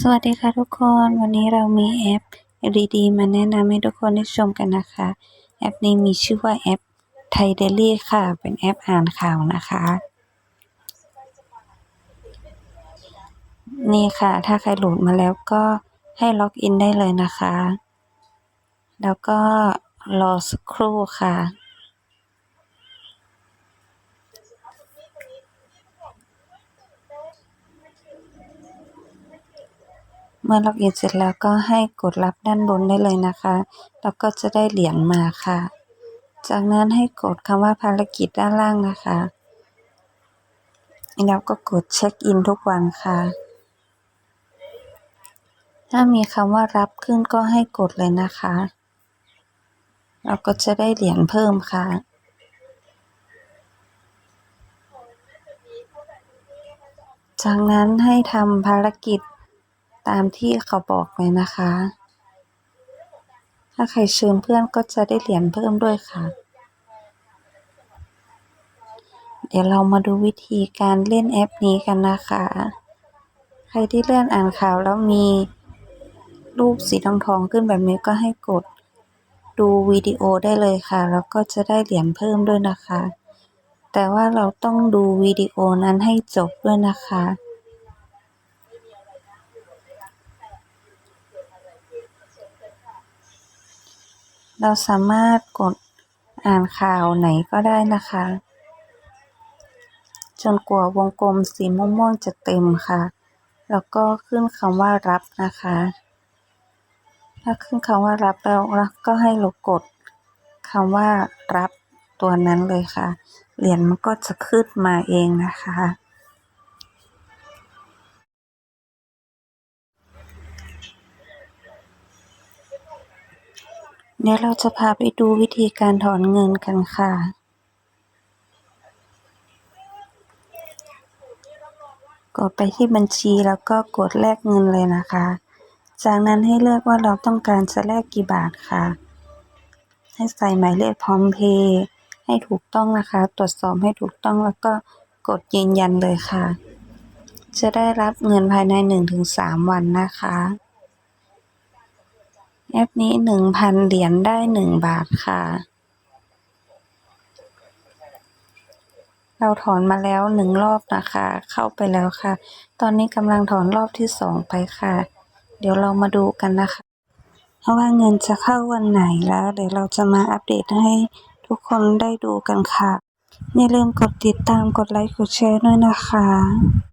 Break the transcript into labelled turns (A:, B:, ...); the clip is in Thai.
A: สวัสดีค่ะทุกคน วันนี้เรามีแอปดีๆมาแนะนำให้ทุกคนได้ชมกันนะคะ แอปนี้มีชื่อว่าแอปไทยเดลี่ค่ะ เป็นแอปอ่านข่าวนะคะ นี่ค่ะ ถ้าใครโหลดมาแล้วก็ให้ล็อกอินได้เลยนะคะ แล้วก็รอสักครู่ค่ะ เมื่อล็อกอินเสร็จแล้วก็ให้กดรับด้านบนได้เลยนะคะ แล้วก็จะได้เหรียญมาค่ะ จากนั้นให้กดคำว่าภารกิจด้านล่างนะคะแล้วก็กดเช็คอินทุกวันค่ะ ถ้ามีคำว่ารับขึ้นก็ให้กดเลยนะคะ เราก็จะได้เหรียญเพิ่มค่ะ จากนั้นให้ทำภารกิจ ตามที่เขาบอกเลยนะคะ ถ้าใครเชิญเพื่อนก็จะได้เหรียญเพิ่มด้วยค่ะ เดี๋ยวเรามาดูวิธีการเล่นแอปนี้กันนะคะ ใครที่เลื่อนอ่านข่าวแล้วมีรูปสีทองทองขึ้นแบบนี้ก็ให้กดดูวิดีโอได้เลยค่ะ แล้วก็จะได้เหรียญเพิ่มด้วยนะคะ แต่ว่าเราต้องดูวิดีโอนั้นให้จบด้วยนะคะ เราสามารถกดอ่านข่าวไหนก็ได้นะคะ จนกว่าวงกลมสีม่วงๆจะเต็มค่ะ แล้วก็ขึ้นคำว่ารับนะคะ ถ้าขึ้นคำว่ารับแล้วก็ให้เรากดคำว่ารับตัวนั้นเลยค่ะ เหรียญมันก็จะขึ้นมาเองนะคะ เดี๋ยวเราจะพาไปดูวิธีการถอนเงินกันค่ะ กดไปที่บัญชีแล้วก็กดแลกเงินเลยนะคะ จากนั้นให้เลือกว่าเราต้องการจะแลกกี่บาทค่ะ ให้ใส่หมายเลขพร้อมเพย์ให้ถูกต้องนะคะ ตรวจสอบให้ถูกต้องแล้วก็กดยืนยันเลยค่ะ จะได้รับเงินภายใน 1-3 วันนะคะ แอปนี้1,000เหรียญได้1บาทค่ะ เราถอนมาแล้วหนึ่งรอบนะคะ เข้าไปแล้วค่ะ ตอนนี้กำลังถอนรอบที่สองไปค่ะ เดี๋ยวเรามาดูกันนะคะว่าเงินจะเข้าวันไหนแล้ว เดี๋ยวเราจะมาอัปเดตให้ทุกคนได้ดูกันค่ะ อย่าลืมกดติดตามกดไลค์กดแชร์ด้วยนะคะ